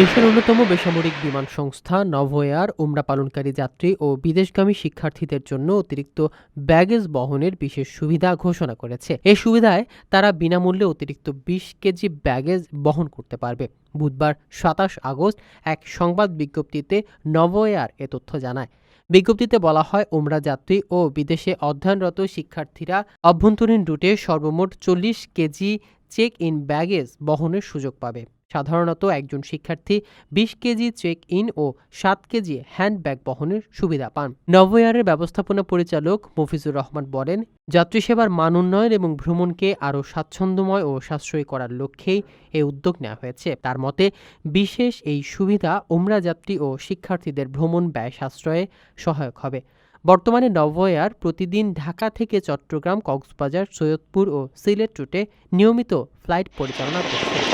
দেশের অন্যতম বেসামরিক বিমান সংস্থা নভোএয়ার উমরা পালনকারী যাত্রী ও বিদেশগামী শিক্ষার্থীদের জন্য অতিরিক্ত ব্যাগেজ বহনের বিশেষ সুবিধা ঘোষণা করেছে। এ সুবিধায় তারা বিনামূল্যে অতিরিক্ত বিশ কেজি ব্যাগেজ বহন করতে পারবে। বুধবার সাতাশ আগস্ট এক সংবাদ বিজ্ঞপ্তিতে নভোএয়ার এ তথ্য জানায়। বিজ্ঞপ্তিতে বলা হয়, উমরা যাত্রী ও বিদেশে অধ্যয়নরত শিক্ষার্থীরা অভ্যন্তরীণ রুটে সর্বমোট চল্লিশ কেজি চেক ইন ব্যাগেজ বহনের সুযোগ পাবে। সাধারণত একজন শিক্ষার্থী বিশ কেজি চেক ইন ও সাত কেজি হ্যান্ডব্যাগ বহনের সুবিধা পান। নভোয়ারের ব্যবস্থাপনা পরিচালক মফিজুর রহমান বলেন, যাত্রী সেবার মান উন্নয়ন এবং ভ্রমণকে আরও স্বাচ্ছন্দ্যময় ও সাশ্রয়ী করার লক্ষ্যেই এই উদ্যোগ নেওয়া হয়েছে। তার মতে, বিশেষ এই সুবিধা উমরা যাত্রী ও শিক্ষার্থীদের ভ্রমণ ব্যয় সাশ্রয়ে সহায়ক হবে। বর্তমানে নভোয়ার প্রতিদিন ঢাকা থেকে চট্টগ্রাম, কক্সবাজার, সৈয়দপুর ও সিলেট রুটে নিয়মিত ফ্লাইট পরিচালনা করছে।